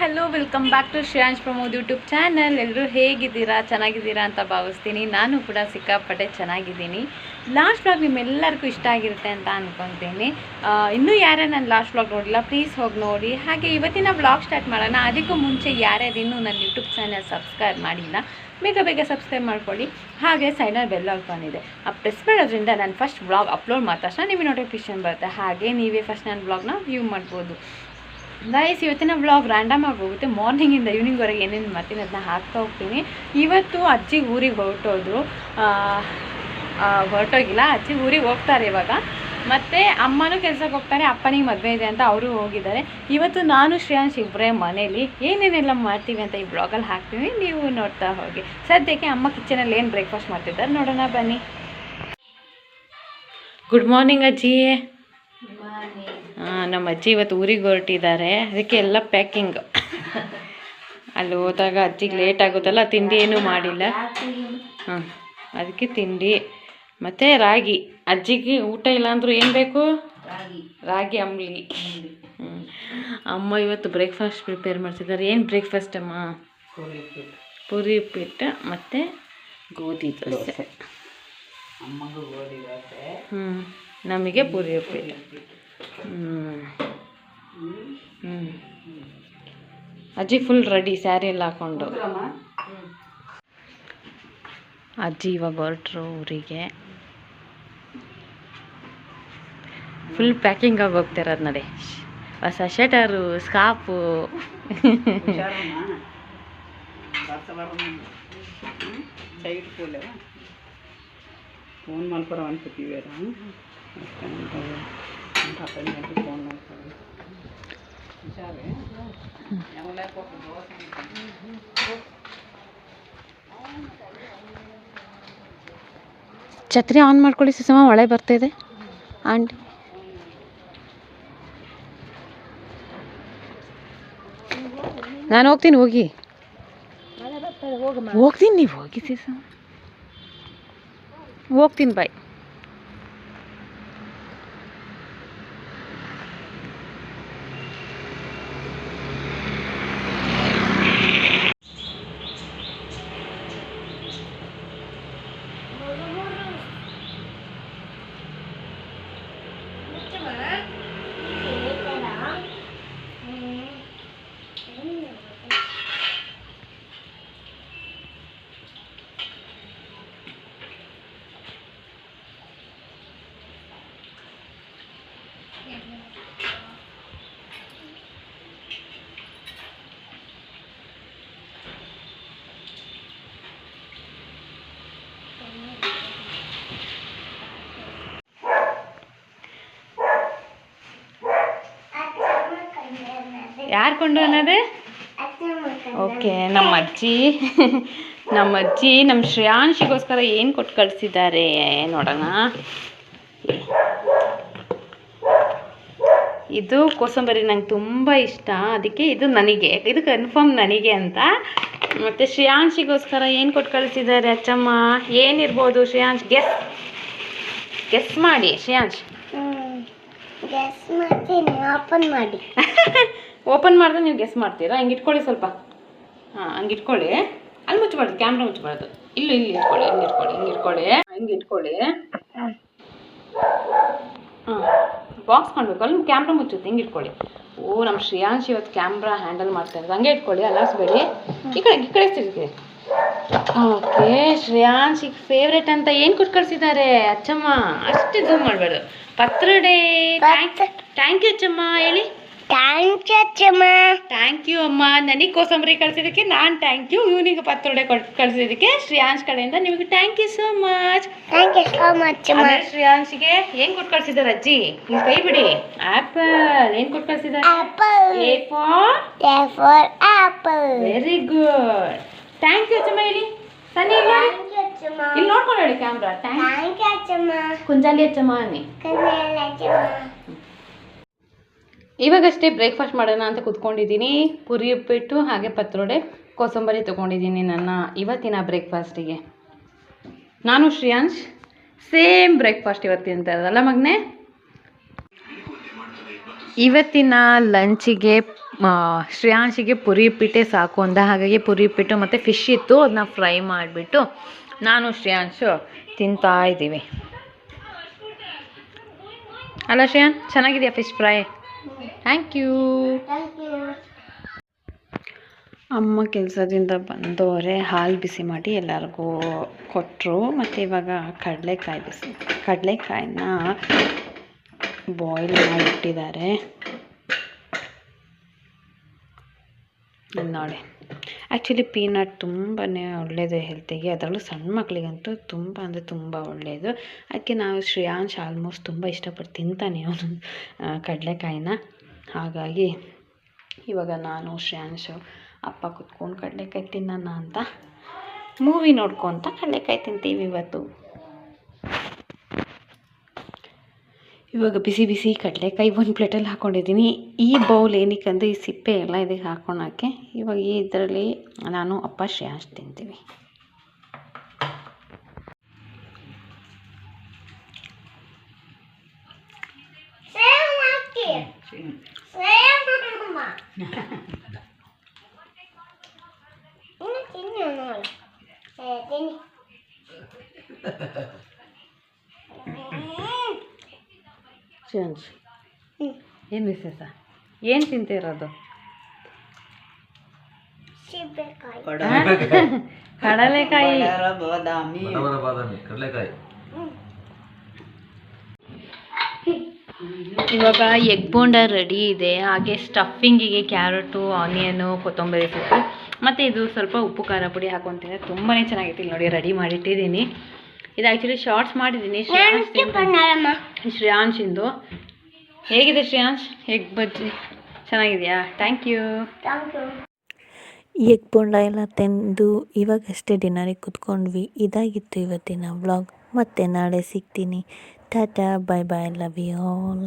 Hello welcome back to Shreyansh Pramod YouTube channel. ಎಲ್ಲರೂ ಹೇಗಿದ್ದೀರಾ? ಚೆನ್ನಾಗಿದ್ದೀರಾ ಅಂತ ಭಾವಿಸ್ತೀನಿ. ನಾನು ಕೂಡ ಸಿಕ್ಕಾಪಟ್ಟೆ ಚೆನ್ನಾಗಿದ್ದೀನಿ. ಲಾಸ್ಟ್ ಬ್ಲಾಗ್ ನಿಮ್ಮೆಲ್ಲರಿಗೂ ಇಷ್ಟ ಆಗಿರುತ್ತೆ ಅಂತ ಅಂದ್ಕೊತೀನಿ ಇನ್ನೂ ಯಾರೇ ನಾನು ಲಾಸ್ಟ್ ಬ್ಲಾಗ್ ನೋಡಿಲ್ಲ ಪ್ಲೀಸ್ ಹೋಗಿ ನೋಡಿ. ಹಾಗೆ ಇವತ್ತಿನ ಬ್ಲಾಗ್ ಸ್ಟಾರ್ಟ್ ಮಾಡೋಣ. ಅದಕ್ಕೂ ಮುಂಚೆ ಯಾರ್ಯಾರು ಇನ್ನೂ ನನ್ನ ಯೂಟ್ಯೂಬ್ ಚಾನಲ್ ಸಬ್ಸ್ಕ್ರೈಬ್ ಮಾಡಿಲ್ಲ, ಬೇಗ ಬೇಗ ಸಬ್ಸ್ಕ್ರೈಬ್ ಮಾಡ್ಕೊಳ್ಳಿ. ಹಾಗೆ ಸೈನರ್ ಬೆಲ್ ಐಕಾನ್ ಇದೆ. ಆ ಪ್ರೆಸ್ ಮಾಡೋದ್ರಿಂದ ನಾನು ಫಸ್ಟ್ ಬ್ಲಾಗ್ ಅಪ್ಲೋಡ್ ಮಾಡಿದ ತಕ್ಷಣ ನಿಮಗೆ ನೋಟಿಫಿಕೇಶನ್ ಬರುತ್ತೆ. ಹಾಗೆ ನೀವೇ ಫಸ್ಟ್ ನನ್ನ ಬ್ಲಾಗ್ನ ವ್ಯೂ ಮಾಡ್ಬೋದು. ಗೈಸ್, ಇವತ್ತಿನ ವ್ಲಾಗ್ ರ್ಯಾಂಡಮ್ ಆಗಿ ಹೋಗುತ್ತೆ. ಮಾರ್ನಿಂಗಿಂದ ಈವ್ನಿಂಗ್ವರೆಗೆ ಏನೇನು ಮಾಡ್ತೀನಿ ಅದನ್ನ ಹಾಕ್ತಾ ಹೋಗ್ತೀನಿ. ಇವತ್ತು ಅಜ್ಜಿ ಊರಿಗೆ ಹೊರಟೋದ್ರು. ಹೊರಟೋಗಿಲ್ಲ, ಅಜ್ಜಿ ಊರಿಗೆ ಹೋಗ್ತಾರೆ ಇವಾಗ. ಮತ್ತು ಅಮ್ಮನೂ ಕೆಲಸಕ್ಕೆ ಹೋಗ್ತಾರೆ, ಅಪ್ಪನಿಗೆ ಮದುವೆ ಇದೆ ಅಂತ ಅವರು ಹೋಗಿದ್ದಾರೆ. ಇವತ್ತು ನಾನು ಶ್ರೇಯಾಂಶ್ ಇಬ್ಬರೇ ಮನೇಲಿ. ಏನೇನೆಲ್ಲ ಮಾಡ್ತೀವಿ ಅಂತ ಈ ಬ್ಲಾಗಲ್ಲಿ ಹಾಕ್ತೀವಿ. ನೀವು ನೋಡ್ತಾ ಹೋಗಿ. ಸದ್ಯಕ್ಕೆ ಅಮ್ಮ ಕಿಚನಲ್ಲಿ ಏನು ಬ್ರೇಕ್ಫಾಸ್ಟ್ ಮಾಡ್ತಿದ್ದಾರೆ ನೋಡೋಣ, ಬನ್ನಿ. ಗುಡ್ ಮಾರ್ನಿಂಗ್ ಅಜ್ಜಿ. ನಮ್ಮ ಅಜ್ಜಿ ಇವತ್ತು ಊರಿಗೆ ಹೊರಟಿದ್ದಾರೆ. ಅದಕ್ಕೆ ಎಲ್ಲ ಪ್ಯಾಕಿಂಗ್ ಅಲ್ಲಿ ಹೋದಾಗ ಅಜ್ಜಿಗೆ ಲೇಟ್ ಆಗುತ್ತಲ್ಲ ತಿಂಡಿ ಏನೂ ಮಾಡಿಲ್ಲ. ಹಾಂ ಅದಕ್ಕೆ ತಿಂಡಿ. ಮತ್ತು ರಾಗಿ. ಅಜ್ಜಿಗೆ ಊಟ ಇಲ್ಲ ಅಂದರೂ ಏನು ಬೇಕು? ರಾಗಿ ಅಂಬ್ಲಿ. ಹ್ಞೂ ಅಮ್ಮ ಇವತ್ತು ಬ್ರೇಕ್ಫಾಸ್ಟ್ ಪ್ರಿಪೇರ್ ಮಾಡ್ತಿದ್ದಾರೆ. ಏನು ಬ್ರೇಕ್ಫಾಸ್ಟ್ ಅಮ್ಮ? ಪೂರಿ ಉಪ್ಪಿಟ್ಟು ಮತ್ತು ಗೋಧಿ ದೋಸೆ. ಹ್ಞೂ ನಮಗೆ ಪೂರಿ ಉಪ್ಪಿಟ್ಟು. ಹ್ಞೂ ಅಜ್ಜಿ ಫುಲ್ ರೆಡಿ ಸ್ಯಾರಿ ಎಲ್ಲ ಹಾಕೊಂಡು. ಅಜ್ಜಿ ಇವಾಗ ಬರ್ಟ್ರು ಊರಿಗೆ. ಫುಲ್ ಪ್ಯಾಕಿಂಗಾಗಿ ಹೋಗ್ತಿರೋದು ನಡೆ. ಹೊಸ ಶಟರು ಸ್ಕಾಪು ಫೋನ್ ಮಾಡ್ಕೊಡೋ ಅನ್ಕೋತೀವಿ ಛತ್ರಿ ಆನ್ ಮಾಡ್ಕೊಳ್ಳಿ ಸುಸಮ ಮಳೆ ಬರ್ತಿದೆ ಆಂಟಿ ನಾನು ಹೋಗ್ತೀನಿ ಹೋಗಿ. ಹೋಗ್ತೀನಿ ನೀವು ಹೋಗಿ ಸುಸಮ. ಹೋಗ್ತೀನಿ ಬಾಯ್ ಯಾರು ಕೊಂಡು ಅನ್ನೋದು? ಓಕೆ ನಮ್ಮ ಅಜ್ಜಿ. ನಮ್ಮ ಅಜ್ಜಿ ನಮ್ಮ ಶ್ರೇಯಾಂಶಿಗೋಸ್ಕರ ಏನು ಕೊಟ್ಟು ಕಳಿಸಿದ್ದಾರೆ ನೋಡೋಣ. ಇದು ಕೋಸಂಬರಿ ನಂಗೆ ತುಂಬ ಇಷ್ಟ. ಅದಕ್ಕೆ ಇದು ನನಗೆ. ಇದು ಕನ್ಫರ್ಮ್ ನನಗೆ ಅಂತ. ಮತ್ತು ಶ್ರೇಯಾಂಶಿಗೋಸ್ಕರ ಏನು ಕೊಟ್ಟು ಕಳಿಸಿದ್ದಾರೆ ಅಚ್ಚಮ್ಮ? ಏನಿರ್ಬೋದು ಶ್ರೇಯಾಂಶ್ ಗೆಸ್ ಗೆಸ್ ಮಾಡಿ ಶ್ರೇಯಾಂಶ್. ಓಪನ್ ಮಾಡಿ. ಓಪನ್ ಮಾಡಿದ್ರೆ ನೀವು ಗೆಸ್ ಮಾಡ್ತೀರಾ? ಹಿಂಗೆ ಇಟ್ಕೊಳ್ಳಿ ಸ್ವಲ್ಪ. ಹಾಂ ಹಂಗೆ ಇಟ್ಕೊಳ್ಳಿ. ಅಲ್ಲಿ ಮುಚ್ಚಬಾರ್ದು ಕ್ಯಾಮ್ರಾ ಮುಚ್ಚಬಾರ್ದು. ಇಲ್ಲಿ ಇಲ್ಲಿ ಇಟ್ಕೊಳ್ಳಿ ಹಿಂಗೆ ಇಟ್ಕೊಳ್ಳಿ ಹಿಂಗೆ ಇಟ್ಕೊಳ್ಳಿ. ಹಿಂಗೆ ಇಟ್ಕೊಳ್ಳಿ. ಹಾಂ ಬಾಕ್ಸ್ ಮಾಡಬೇಕು. ಅಲ್ಲಿ ಕ್ಯಾಮ್ರಾ ಮುಚ್ಚುತ್ತೆ ಹಿಂಗೆ ಇಟ್ಕೊಳ್ಳಿ. ಓ ನಮ್ಮ ಶ್ರೇಯಾಂಶ್ ಇವತ್ತು ಕ್ಯಾಮ್ರಾ ಹ್ಯಾಂಡಲ್ ಮಾಡ್ತಾ ಇರೋದು. ಹಂಗೆ ಇಟ್ಕೊಳ್ಳಿ ಅಲಸ್ಬೇಡಿ ಈ ಕಡೆ ಈ ಕಡೆ ತಿರುಗಿ. ಓಕೆ ಶ್ರೇಯಾಂಶಿಗೆ ಫೇವ್ರೇಟ್ ಅಂತ ಏನು ಕೊಟ್ಟು ಕಳಿಸಿದ್ದಾರೆ? ಅಚ್ಚಮ್ಮ ಅಷ್ಟು ಇದು ಮಾಡಬೇಡ. ಪತ್ರ ಡೇ ಥ್ಯಾಂಕ್ ಯು ಅಚ್ಚಮ್ಮ ಹೇಳಿ. Thank you Achamma. Thank you ಅಮ್ಮ. ನನಗೆ ಕೋಸಂಬರಿ ಕಳ್ಸಿದಕ್ಕೆ ನಾನು ಥ್ಯಾಂಕ್ ಯು ಇವನಿಗೆ ಪತ್ರೊಡೆ ಕಳ್ಸಿದ್ದಕ್ಕೆ ಶ್ರೇಯಾಂಶ್ ಕಡೆಯಿಂದ ನಿಮಗೆ thank you so much thank you so much ಅಮ್ಮ. ಶ್ರೇಯಾಂಶ್ಗೆ ಏನು ಕೊಟ್ಟು ಕಳ್ಸಿದಾರೆ ಅಜ್ಜಿ ನೀವು ಕೈ ಬಿಡಿ. ಆ್ಯಪಲ್ ಏನು ಕೊಟ್ಟು ಕಳ್ಸಿದಾರೆ apple A for A for apple very good thank you Achamma ಹೇಳಿ. ಸನಿ ಇಲ್ಲ ನೋಡ್ಕೊಂಡು ಹೇಳಿ camera thank thank you Achamma. Kunjali Achamma ಅನ್ನಿ. ಕುಂಜಾಲಿ ಅಚ್ಚಮ್ಮ. ಇವಾಗಷ್ಟೇ ಬ್ರೇಕ್ಫಾಸ್ಟ್ ಮಾಡೋಣ ಅಂತ ಕೂತ್ಕೊಂಡಿದ್ದೀನಿ. ಪುರಿ ಉಪ್ಪಿಟ್ಟು ಹಾಗೆ ಪತ್ರೊಡೆ, ಕೋಸಂಬರಿ ತೊಗೊಂಡಿದ್ದೀನಿ ನನ್ನ ಇವತ್ತಿನ ಬ್ರೇಕ್ಫಾಸ್ಟಿಗೆ ನಾನು ಶ್ರೇಯಾಂಶ್ ಸೇಮ್ ಬ್ರೇಕ್ಫಾಸ್ಟ್ ಇವತ್ತಿನ ಥರದಲ್ಲ ಮಗನೇ? ಇವತ್ತಿನ ಲಂಚಿಗೆ ಶ್ರೇಯಾಂಶಿಗೆ ಪುರಿ ಉಪ್ಪಿಟ್ಟೆ ಸಾಕು ಅಂದ ಹಾಗಾಗಿ ಪುರಿ ಉಪ್ಪಿಟ್ಟು ಮತ್ತು ಫಿಶ್ ಇತ್ತು ಅದನ್ನ ಫ್ರೈ ಮಾಡಿಬಿಟ್ಟು ನಾನು ಶ್ರೇಯಾಂಶು ತಿಂತಾ ಇದ್ದೀವಿ. ಅಲ್ಲ ಶ್ರೇಯಾನ್, ಚೆನ್ನಾಗಿದೆಯಾ fish fry thank you thank you ಅಮ್ಮ ಕೆಲಸದಿಂದ ಬಂದವರೆ ಹಾಲು ಬಿಸಿ ಮಾಡಿ ಎಲ್ಲರಿಗೂ ಕೊಟ್ಟರು ಮತ್ತು ಇವಾಗ ಕಡಲೆಕಾಯಿ ಬಿಸಿ ಕಡಲೆಕಾಯಿನ ಬಾಯ್ಲ್ ಮಾಡಿಟ್ಟಿದ್ದಾರೆ. ನೋಡಿ. ಆ್ಯಕ್ಚುಲಿ ಪೀನಟ್ ತುಂಬಾ ಒಳ್ಳೆಯದು ಹೆಲ್ತಿಗೆ ಅದರಲ್ಲೂ ಸಣ್ಣ ಮಕ್ಕಳಿಗಂತೂ ತುಂಬ ಅಂದರೆ ತುಂಬ ಒಳ್ಳೆಯದು ಅದಕ್ಕೆ ನಾವು ಶ್ರೇಯಾಂಶ್ ಆಲ್ಮೋಸ್ಟ್ ತುಂಬ ಇಷ್ಟಪಟ್ಟು ತಿಂತಾನೆ ಅವನು ಕಡಲೆಕಾಯಿನ. ಹಾಗಾಗಿ ಇವಾಗ ನಾನು, ಶ್ರೇಯಾಂಶು, ಅಪ್ಪ ಕುತ್ಕೊಂಡು ಕಡಲೆಕಾಯಿ ತಿನ್ನೋಣ ಅಂತ. ಮೂವಿ ನೋಡ್ಕೊತ ಕಡಲೆಕಾಯಿ ತಿಂತೀವಿ ಇವತ್ತು. ಇವಾಗ ಬಿಸಿ ಬಿಸಿ ಕಡಲೆಕಾಯಿ ಒಂದು ಪ್ಲೇಟಲ್ಲಿ ಹಾಕ್ಕೊಂಡಿದ್ದೀನಿ ಈ ಬೌಲ್ ಏನಕ್ಕೆ ಅಂದರೆ ಈ ಸಿಪ್ಪೆ ಎಲ್ಲ ಇದಕ್ಕೆ ಹಾಕ್ಕೊಳಕ್ಕೆ ಇವಾಗ ಈ ಇದರಲ್ಲಿ ನಾನು ಅಪ್ಪ ಶ್ಯಾಶ್ ತಿಂತೀವಿ. ತಿನ್ನು ಶ್ರೇಯಾಂಶ್ ಏನು ವಿಶೇಷ? ಏನು ತಿಂತಿರೋದು ಇರೋದು? ಕಡಲೆಕಾಯಿ. ಬಾದಾಮಿ ಬಡವರ ಕಡಲೆಕಾಯಿ ಇವಾಗ ಎಗ್ ಬೋಂಡ ರೆಡಿ ಇದೆ. ಹಾಗೆ ಸ್ಟಫಿಂಗಿಗೆ ಕ್ಯಾರೆಟು ಆನಿಯನು ಕೊತ್ತಂಬರಿ ಸೊಪ್ಪು. ಮತ್ತು ಇದು ಸ್ವಲ್ಪ ಉಪ್ಪು ಖಾರ ಪುಡಿ ಹಾಕೊತೀನಿ ತುಂಬಾ ಚೆನ್ನಾಗಿತ್ತು. ಇಲ್ಲಿ ನೋಡಿ ರೆಡಿ ಮಾಡಿಟ್ಟಿದ್ದೀನಿ. ಇದು ಆ್ಯಕ್ಚುಲಿ ಶಾರ್ಟ್ಸ್ ಮಾಡಿದ್ದೀನಿ. ಶ್ರೇಯಾಂಶ್ ಶ್ರೇಯಾಂಶಿಂದು ಹೇಗಿದೆ ಶ್ರೇಯಾಂಶ್? ಎಗ್ ಬಜ್ಜಿ? ಚೆನ್ನಾಗಿದೆಯಾ? Thank you thank you egg bonda ಎಲ್ಲ ತಿಂದು ಇವಾಗಷ್ಟೇ ಡಿನ್ನರಿಗೆ ಕುತ್ಕೊಂಡ್ವಿ. ಇದಾಗಿತ್ತು ಇವತ್ತಿನ ವ್ಲಾಗ್ ಮತ್ತೆ ನಾಳೆ ಸಿಗ್ತೀನಿ. Tata bye bye love you all